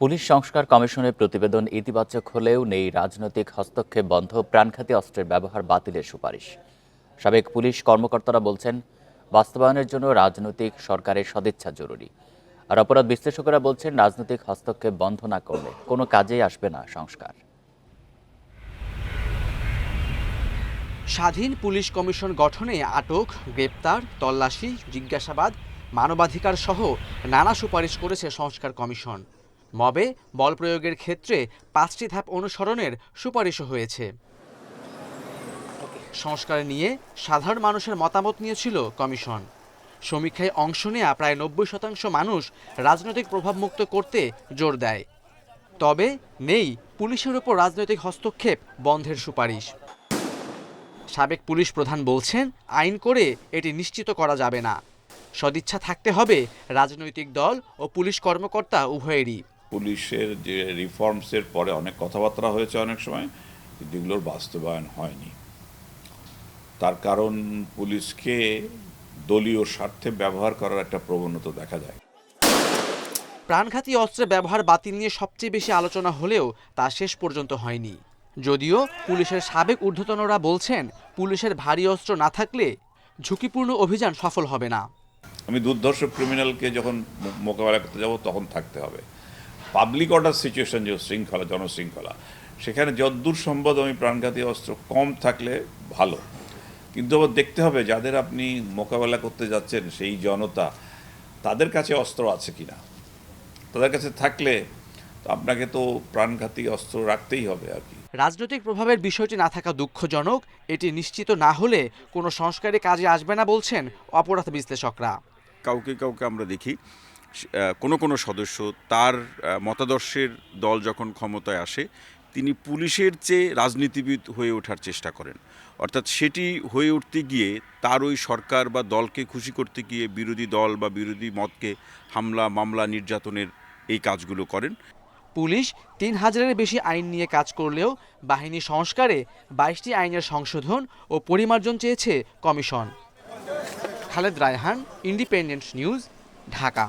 Police সংস্কার কমিশনের প্রতিবেদন ইতিবাচক হলেও নেই রাজনৈতিক হস্তক্ষেপ বন্ধ, প্রাণঘাতী অস্ত্রের ব্যবহার বাতিলের সুপারিশ। সাবেক পুলিশ কর্মকর্তারা বলছেন, বাস্তবায়নের জন্য রাজনৈতিক সরকারের সদিচ্ছা জরুরি। আর অপরাধ বিশ্লেষকেরা বলছেন, রাজনৈতিক হস্তক্ষেপ বন্ধ না করলে কোনো কাজেই আসবে না সংস্কার। স্বাধীন পুলিশ কমিশন গঠনে আটক, গ্রেপ্তার, তল্লাশি, জিজ্ঞাসাবাদ, মানবাধিকার সহ নানা সুপারিশ করেছে সংস্কার কমিশন। মবে বল প্রয়োগের ক্ষেত্রে পাঁচটি ধাপ অনুসরণের সুপারিশও হয়েছে। সংস্কার নিয়ে সাধারণ মানুষের মতামত নিয়েছিল কমিশন। সমীক্ষায় অংশ নেয়া প্রায় নব্বই শতাংশ মানুষ রাজনৈতিক প্রভাবমুক্ত করতে জোর দেয়। তবে নেই পুলিশের ওপর রাজনৈতিক হস্তক্ষেপ বন্ধের সুপারিশ। সাবেক পুলিশ প্রধান বলছেন, আইন করে এটি নিশ্চিত করা যাবে না। সদিচ্ছা থাকতে হবে রাজনৈতিক দল ও পুলিশ কর্মকর্তা উভয়েরই। পুলিশের যে রিফর্মসের পরে অনেক কথাবার্তা হয়েছে অনেক সময় এগুলোর বাস্তবায়ন হয়নি। তার কারণ পুলিশকে দলীয় স্বার্থে ব্যবহার করার একটা প্রবণতা দেখা যায়। প্রাণঘাতী অস্ত্রের ব্যবহার বাতিল নিয়ে সবচেয়ে বেশি আলোচনা হলেও তা শেষ পর্যন্ত হয়নি। যদিও পুলিশের সাবেক ঊর্ধ্বতনরা বলছেন পুলিশের ভারী অস্ত্র না থাকলে ঝুঁকিপূর্ণ অভিযান সফল হবে না। আমি দুর্ধর্ষ ক্রিমিনালকে যখন মোকাবেলা করতে যাব তখন থাকতে হবে। পাবলিক অর্ডার সিচুয়েশন যে শৃঙ্খলা জনশৃঙ্খলা সেখানে যদ্দূর সম্ভব আমি প্রাণঘাতী অস্ত্র কম থাকলে ভালো। কিন্তু আবার দেখতে হবে যাদের আপনি মোকাবেলা করতে যাচ্ছেন সেই জনতা তাদের কাছে অস্ত্র আছে কিনা? তাদের কাছে থাকলে আপনাকে তো প্রাণঘাতী অস্ত্র রাখতেই হবে আর কি। রাজনৈতিক প্রভাবের বিষয়টি না থাকা দুঃখজনক এটি নিশ্চিত না হলে কোনো সংস্কারে কাজে আসবে না বলছেন অপরাধ বিশ্লেষকরা। কাউকে কাউকে আমরা দেখি। কোনো কোনো সদস্য তার মতাদর্শের দল যখন ক্ষমতায় আসে, তিনি পুলিশের চেয়ে রাজনীতিবিদ হয়ে ওঠার চেষ্টা করেন। অর্থাৎ সেটি হয়ে উঠতে গিয়ে তার ওই সরকার বা দলকে খুশি করতে গিয়ে বিরোধী দল বা বিরোধী মতকে হামলা, মামলা, নির্যাতনের এই কাজগুলো করেন। পুলিশ তিন হাজারের বেশি আইন নিয়ে কাজ করলেও বাহিনী সংস্কারে বাইশটি আইনের সংশোধন ও পরিমার্জন চেয়েছে commission. Khaled Raihan independent news Dhaka.